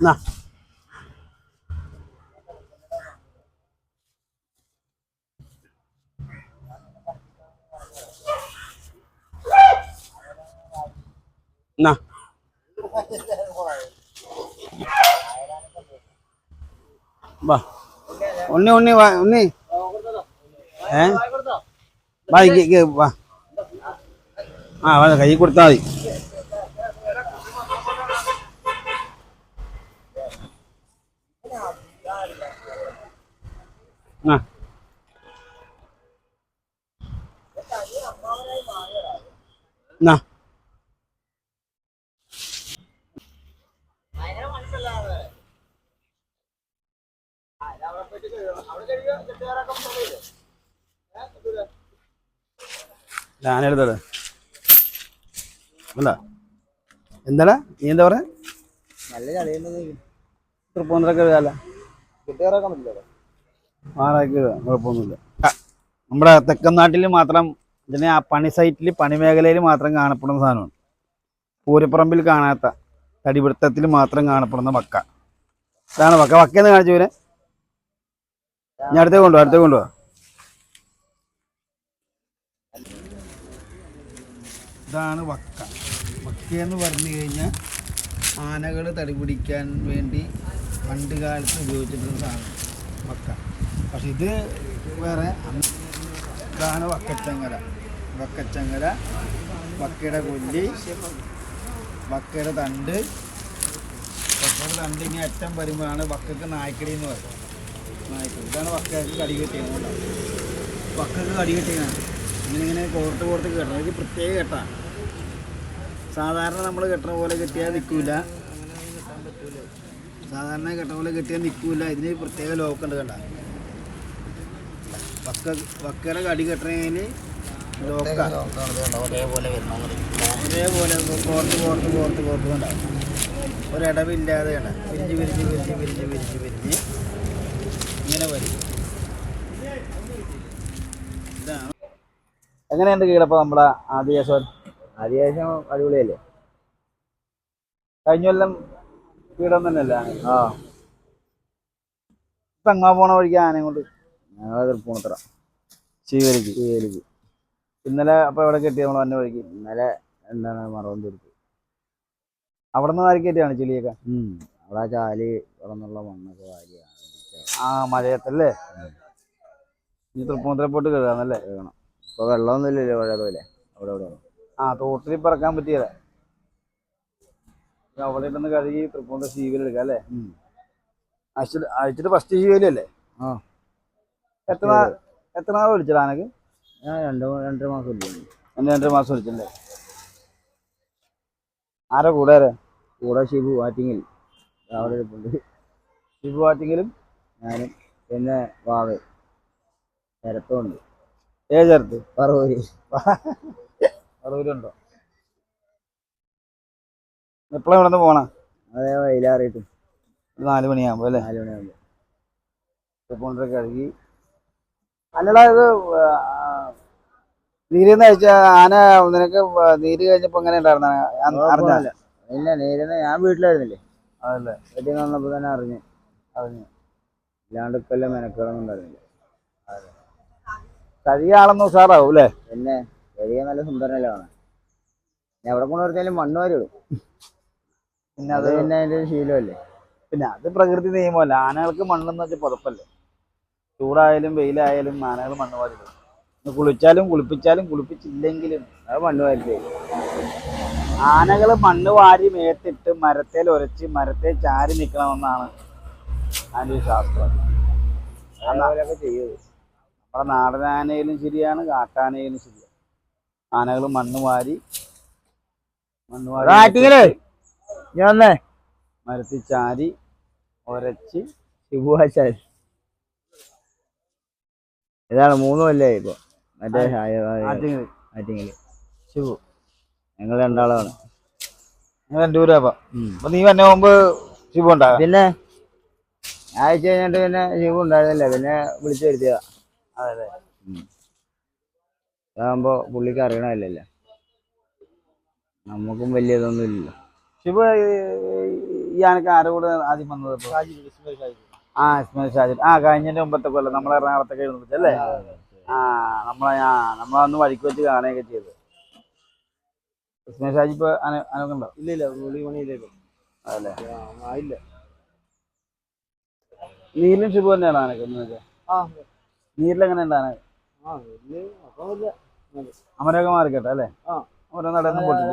എന്നാ എന്നാ വാ. ഉണ്ണി ഉണ്ണി വാ ഉണ്ണി. ഏ? വാ വാ. ആ കൈ കൊടുത്താൽ മതി. ആ. എന്നാ ഞാനെടുത്തത് അല്ല എന്താടാ? നീ എന്താ പറയാ? നല്ല എഴുതാല്ല കിട്ടിയറക്കാൻ പറ്റില്ല ആറാക്കി കുഴപ്പമൊന്നുമില്ല. നമ്മുടെ തെക്കൻ നാട്ടിൽ മാത്രം ഇതിനെ ആ പണി സൈറ്റിൽ പണി മേഖലയിൽ മാത്രം കാണപ്പെടുന്ന സാധനമാണ്. പൂരപ്പറമ്പിൽ കാണാത്ത തടിപിടുത്തത്തിൽ മാത്രം കാണപ്പെടുന്ന വക്ക. ഇതാണ് വക്ക. വക്കയെന്ന് കാണിച്ചു ഇവരെ ഞാൻ അടുത്തേക്ക് കൊണ്ടുപോവാ അടുത്തേക്ക് കൊണ്ടുപോവാ ഇതാണ് വക്ക. വക്ക എന്ന് പറഞ്ഞു കഴിഞ്ഞാൽ ആനകൾ തടിപിടിക്കാൻ വേണ്ടി പണ്ട് കാലത്ത് ഉപയോഗിച്ചിട്ടുള്ള സാധനം. വക്ക. പക്ഷെ ഇത് വേറെ ഇതാണ് വക്കച്ചങ്ങര. വക്കച്ചങ്ങര വക്കയുടെ കൊല്ലി വക്കയുടെ തണ്ട്. വക്കയുടെ തണ്ട് ഇങ്ങനെ അറ്റം വരുമ്പോഴാണ് വക്കക്ക് നായ്ക്കടി എന്ന് പറയുന്നത്. നായ്ക്കടി. ഇതാണ് വക്കക്ക് കടി കെട്ടിയത്. വക്കക്ക് കടി കെട്ടിയതാണ്. ഇങ്ങനെ ഇങ്ങനെ കോർത്ത് കോർത്ത് കെട്ടണം. ഇത് പ്രത്യേക കെട്ടാണ് സാധാരണ നമ്മൾ കെട്ടണ പോലെ കെട്ടിയാൽ നിൽക്കില്ല സാധാരണ കെട്ട പോലെ കെട്ടിയാൽ നിൽക്കില്ല ഇതിന് പ്രത്യേക ലോക്കുണ്ട് കണ്ട. വക്ക വക്കര കടി കെട്ടണേന് ലോക്കാണ്. ഒരേപോലെ ഇതേപോലെ കോർത്ത് കോർത്ത് കോർത്ത് കോർത്ത് ഉണ്ടാവും ഒരിടവില്ലാതെയാണ്. വിരിഞ്ഞ് വിരിഞ്ഞ് വിരിഞ്ഞ് വിരിഞ്ഞ് വിരിഞ്ഞ് വിരിഞ്ഞ് ഇങ്ങനെ വരും. ഇതാണ്. എങ്ങനെയുണ്ട് കീഴപ്പം നമ്മളെ ആദിവാസം അത്യാവശ്യം അടിപൊളിയല്ലേ? കഴിഞ്ഞ കൊല്ലം കീടം തന്നെയല്ലേ? ആ. ഇപ്പം എങ്ങാ പോണ വഴിക്ക് ആനയും കൊണ്ട്? ഞങ്ങൾ തൃപ്പൂണിത്തറ സ്വീകരിക്കും ചേലിക്ക് ഇന്നലെ അപ്പൊ എവിടെ കെട്ടി നമ്മൾ വന്ന വഴിക്ക്? ഇന്നലെ എന്താണ് മറവന്തൂർക്ക് അവിടെ നിന്ന് വാരി കെട്ടിയാണ് ചെളിയൊക്കെ? അവിടെ ആ ചാൽ തുറന്നുള്ള മണ്ണൊക്കെ വാരിയാണ് ആ മഴയത്തല്ലേ? ഇനി തൃപ്പൂണിത്തറ പോയിട്ട് കഴുകാന്നല്ലേ? ഇപ്പൊ വെള്ളമൊന്നും ഇല്ലല്ലോ പഴയ അതുപോലെ. അവിടെ അവിടെ ആ തോട്ടിൽ പറക്കാൻ പറ്റിയല്ലേ അവിടെ ഇട്ടൊന്ന് കഴുകി തൃപ്പൂണിത്തറ ശീവൽ എടുക്കാം അല്ലേ? അയച്ചിട്ട് ഫസ്റ്റ് ശീവലല്ലേ ആ. എത്ര നാ- എത്ര നാൾ വിളിച്ചത് ആനക്ക് ഞാൻ രണ്ട് രണ്ടര മാസം ഇല്ല ഒന്ന് രണ്ടര മാസം വിളിച്ചല്ലേ ആരാ കൂടെ ആരാ? കൂടെ ഷിബു വാറ്റിങ്ങിൽ രാവിലെ ഇരിപ്പുണ്ട്. ഷിബു വാറ്റിങ്ങിലും ഞാനും പിന്നെ വാവ്. നിരത്തുണ്ട് ഏ ചേർത്ത് പറവൂര്. പറവൂരുണ്ടോ എപ്പോഴാണ് ഇവിടെ നിന്ന് പോണ? അതേ വൈലാറിയിട്ട് നാല് മണിയാകുമ്പോൾ അല്ലേ? നാല് മണിയാകുമ്പോൾ തൃപ്പൂണിത്തറ കഴുകി അല്ലടാ ഇത് നീരിന്ന് കഴിച്ച ആന നിനക്ക് നീര് കഴിഞ്ഞപ്പോ എങ്ങനെ ഉണ്ടായിരുന്ന? അറിഞ്ഞില്ല. ഇല്ല നേരുന്ന ഞാൻ വീട്ടിലായിരുന്നില്ലേ? അതല്ലേ. വീട്ടിൽ നിന്ന് വന്നപ്പോൾ തന്നെ അറിഞ്ഞു. അറിഞ്ഞു. ഇല്ലാണ്ട് ഇപ്പം എല്ലാം ഉണ്ടായിരുന്നില്ല കഴിയ ആളൊന്നും ഉഷാറാവും അല്ലേ? പിന്നെ കഴിയ നല്ല സുന്ദരനല്ലേ കാണാൻ ഞാൻ എവിടെ കൊണ്ട് നിർത്തിയാലും മണ്ണ് വാരി ഇടും. പിന്നെ അത് അത് പിന്നെ അതിന്റെ ശീലമല്ലേ പിന്നെ അത് പ്രകൃതി നിയമമല്ല. ആനകൾക്ക് മണ്ണെന്ന് വെച്ചാൽ പുതപ്പല്ലേ? ചൂടായാലും വെയിലായാലും ആനകൾ മണ്ണ് കുളിച്ചാലും കുളിപ്പിച്ചാലും കുളിപ്പിച്ചില്ലെങ്കിലും അത് മണ്ണ് വാരി ആനകൾ മണ്ണ് വാരി മേത്തിട്ട് മരത്തേൽ ഉരച്ച് മരത്തെ ചാരി നിൽക്കണമെന്നാണ് അതിന്റെ ഒരു ശാസ്ത്രം അവരൊക്കെ ചെയ്യും നമ്മുടെ നാടൻ ആനയിലും ശരിയാണ് കാട്ടാനയിലും ശരിയാണ്. ആനകൾ മണ്ണ് വാരി മണ്ണ് വാരി ഞാൻ മരത്തിൽ ചാരി ഉരച്ച് ശിബുവാച്ചാൽ ഇതാണ് മൂന്ന് കൊല്ലായി ഇപ്പൊ മറ്റേ ആറ്റിങ്ങൽ. ശിവു. ഞങ്ങൾ രണ്ടാളാണ്. ഞങ്ങൾ രണ്ടുപേരും അപ്പൊ അപ്പൊ നീ വന്നെ മുമ്പ് ശിവു ഉണ്ടാകാം. പിന്നെ? ആഴ്ച കഴിഞ്ഞിട്ട് പിന്നെ ശിവു ഉണ്ടായിരുന്നില്ല. പിന്നെ വിളിച്ചു വരുത്തിയതാ. അതെ അതാകുമ്പോ പുള്ളിക്ക് അറിയണമല്ലല്ലേ. നമുക്കും വലിയ ഇതൊന്നും ഇല്ലല്ലോ. ശിവ ഈ ആനക്ക് ആരോട് ആദ്യം വന്നത്? ആ ഇസ്മാൽ ഷാജി ആ കഴിഞ്ഞതിന്റെ മുമ്പത്തെ കൊല്ലം. നമ്മൾ എറണാകുളത്തൊക്കെ എഴുന്നള്ളിച്ചു അല്ലേ? ആ നമ്മളെ ആ നമ്മളന്ന് വഴിക്ക് വെച്ച് കാണുകയൊക്കെ ചെയ്തു. ഇസ്മാൽ ഷാജി ഇപ്പൊ അന അനക്കുണ്ടോ ഇല്ല ഇല്ല. പുള്ളി പണിയില്ലല്ലോ അതല്ലേ ആയില്ല. നീലും ശുഭ തന്നെയാണ് ആ നീരിലെങ്ങനെ ഉണ്ട് ആന ആ വലിയ അപ്പമില്ല അമരൊക്കെ മാറിക്കട്ടെ അല്ലേ? ആ. അമരം നടന്നും പൊട്ടില്ല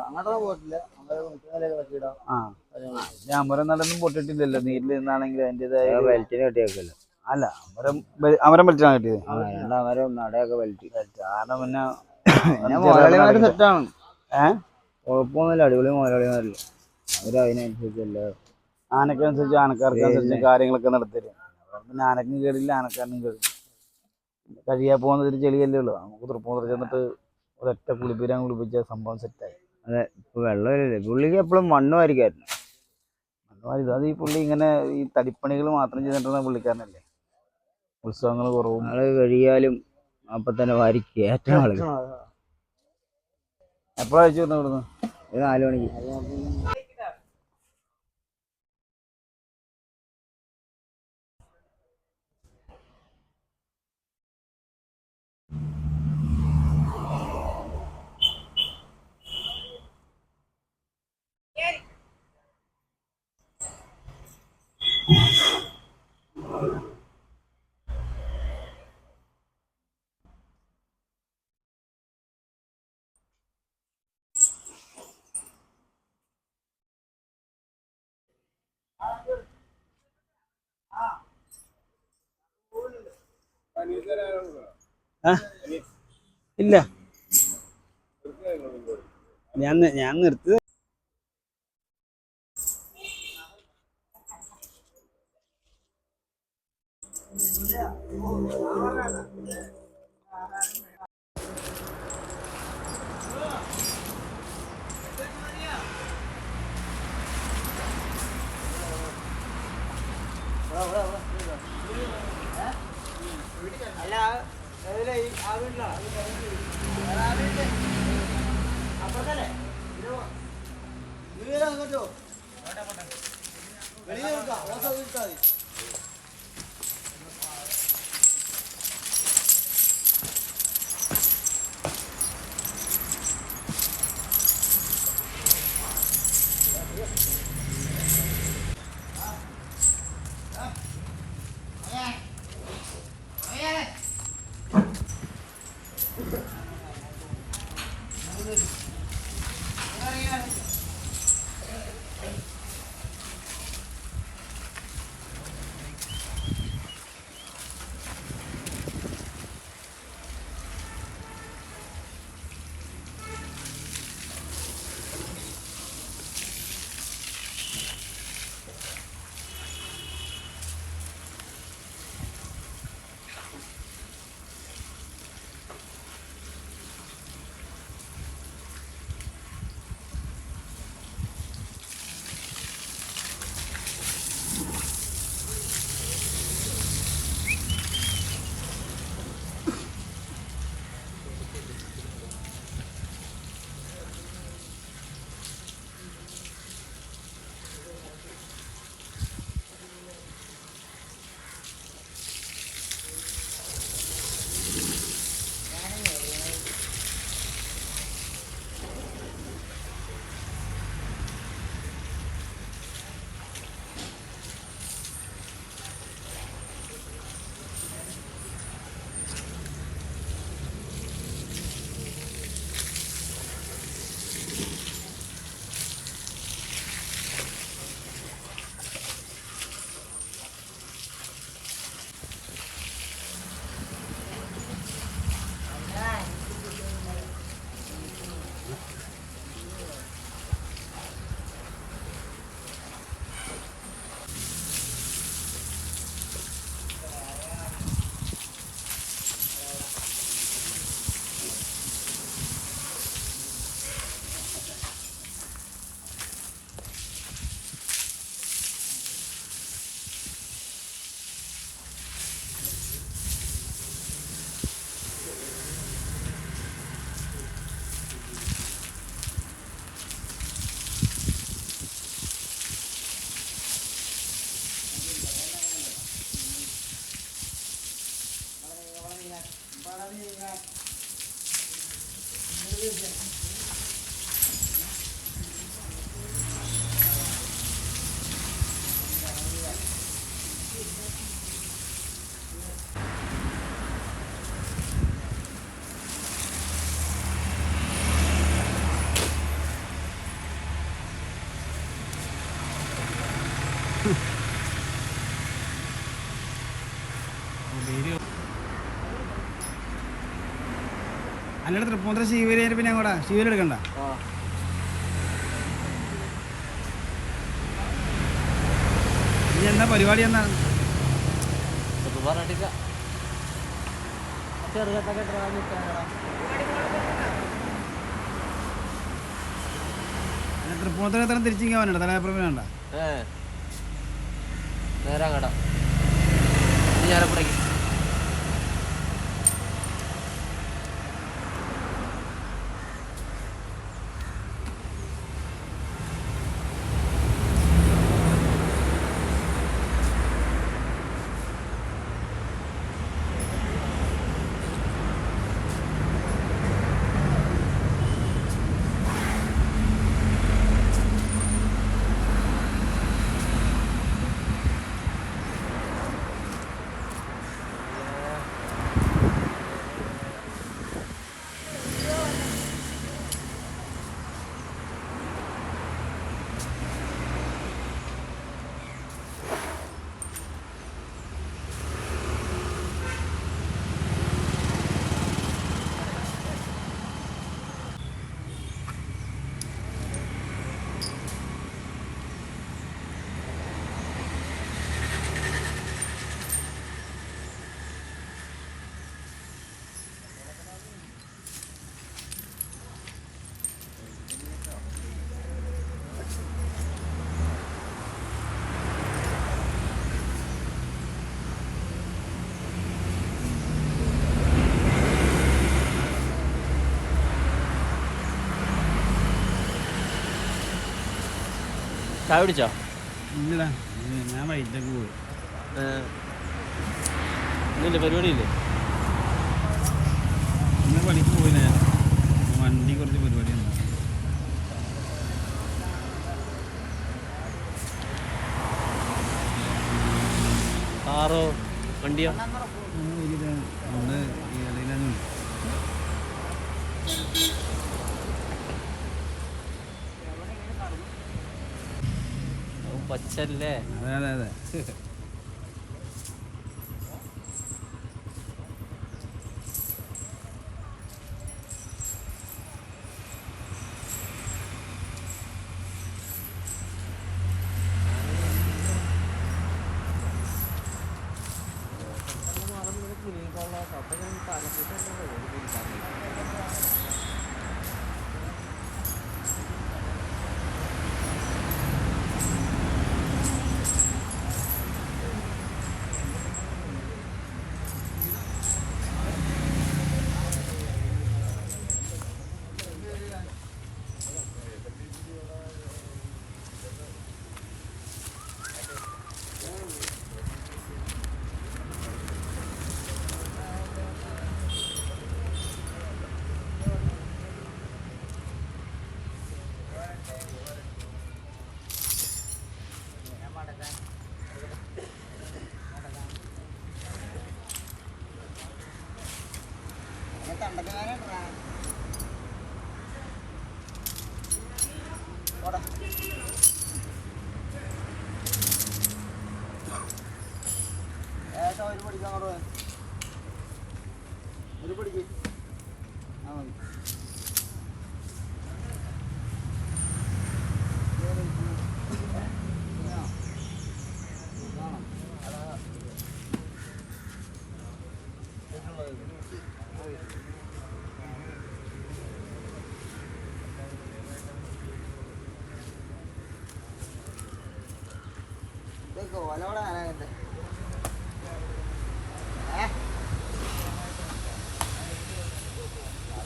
അങ്ങോട്ടൊന്നും മുട്ടുകാലൊക്കെ ആ. അമരം നടന്നും പൊട്ടിട്ടില്ലല്ലോ നീരിൽ നിന്നാണെങ്കിൽ അതിന്റെതായ ബെൽറ്റിന് കെട്ടിയേക്കല്ലോ അല്ല അമരം അമരം വെളിച്ചാണ് കിട്ടിയത്? അമരം നടയൊക്കെ വെളിച്ചു കാരണം പിന്നെ മുതലാളിമാര് സെറ്റാണ് ഏഹ് കുഴപ്പമൊന്നുമില്ല അടിപൊളി മുതലാളിമാരല്ലേ അവർ അതിനനുസരിച്ചല്ലേ? ആനക്കനുസരിച്ച് ആനക്കാർക്ക് അനുസരിച്ച് കാര്യങ്ങളൊക്കെ നടത്തരും പിന്നെ ആനക്കും കേടില്ല ആനക്കാരനും കേടില്ല. കഴിയാ പോകുന്നതിൽ ചെളിയല്ലേ ഉള്ളൂ. നമുക്ക് തൃപ്പൂണിത്തുറ ചെന്നിട്ട് ഒരൊറ്റ കുളിപ്പിരാൻ കുളിപ്പിച്ച സംഭവം സെറ്റായി അതെ ഇപ്പൊ വെള്ളമില്ലല്ലേ പുള്ളിക്ക് എപ്പോഴും മണ്ണ് വാരിക്കായിരുന്നു അത് ഈ പുള്ളി ഇങ്ങനെ ഈ തടിപ്പണികൾ മാത്രം ചെയ്തിട്ടുള്ള പുള്ളിക്കാരനല്ലേ? ഉത്സവങ്ങൾ കുറവും. ആൾ കഴിയാലും അപ്പൊ തന്നെ വാരി ഏറ്റവും ആളുകൾ എപ്പോഴാ അയച്ചു വരുന്നത് ഇവിടുന്ന്? ഒരു നാല് മണിക്ക്. ഇല്ല. ഞാൻ ഞാൻ നിർത്തി അല്ല അതിലെ ആ വീട്ടിലാണ് ആ വീട്ടിൽ അപ്പുറത്തല്ലേ വീടാ അങ്ങോട്ടോ വെളിയിൽ നിൽക്കാം. ഓസം നിൽക്കാതെ അല്ലാതെ തൃപ്പൂണിത്തുറ ശിവരി പിന്നെ അങ്ങോട്ടാ ശിവരി എടുക്കണ്ട. ഇനി എന്താ പരിപാടി എന്നാ? ചെറുകത്തൊക്കെ തൃപ്പൂണിത്തുറ എത്ര തിരിച്ചിങ്ങ വേണ്ട തലയാപ്രമ വേണ്ട ഏ. നേരെ ഇനി ഞാനപ്പടേക്ക് ചായ പിടിച്ചോ ഇല്ലടാ ഞാൻ വൈകിട്ടേക്ക് പോയി. ഇന്നില്ല പരിപാടിയില്ലേ? ഇന്ന് പണിക്ക് പോയില്ല വണ്ടി കുറച്ച് പരിപാടി ഉണ്ട് കാറോ വണ്ടിയോ? പച്ചല്ലേ? അതെ അതെ അതെ. ഒരു പിടിക്ക്. ആ മതി. ആനാകട്ടെ ഏ?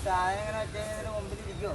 സാധനം ഇങ്ങനെ ഇരിക്കുമോ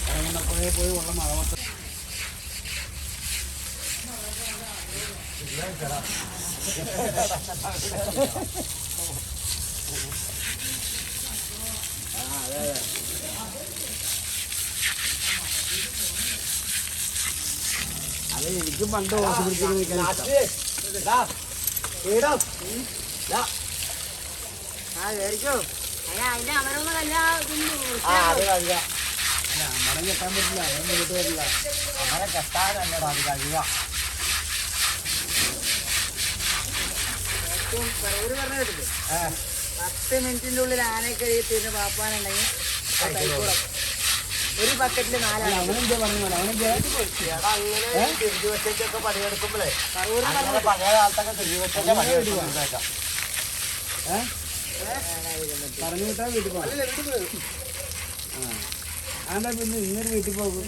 ഇറങ്ങുന്നപ്പോഴേ പോയി ഉള്ള മഴ മൊത്തം അത് എനിക്ക് പണ്ട് ഓർത്ത് പിടിച്ചിട്ട് നിൽക്കാൻ ഇഷ്ടം. അതിന്റെ അമരൊന്നും അല്ല, അമരം കെട്ടാൻ പറ്റില്ല. അവൻ മുന്നോട്ട് വരില്ല പറവൂര് അത് കഴിയുക. പത്ത് മിനിറ്റിന്റെ ഉള്ളിൽ ആനയെ കഴിയി തീരുന്ന പാപ്പാനുണ്ടെങ്കിൽ. ഒരു ബക്കറ്റിൽ അല്ല, നാലാണ് അവനെന്താ പറഞ്ഞത് അവനെന്താ ഏ? പറഞ്ഞു വിട്ടാ വീട്ടിൽ പോകാം ആ അതെന്താ പിന്നെ ഇന്നൊരു വീട്ടിൽ പോകും.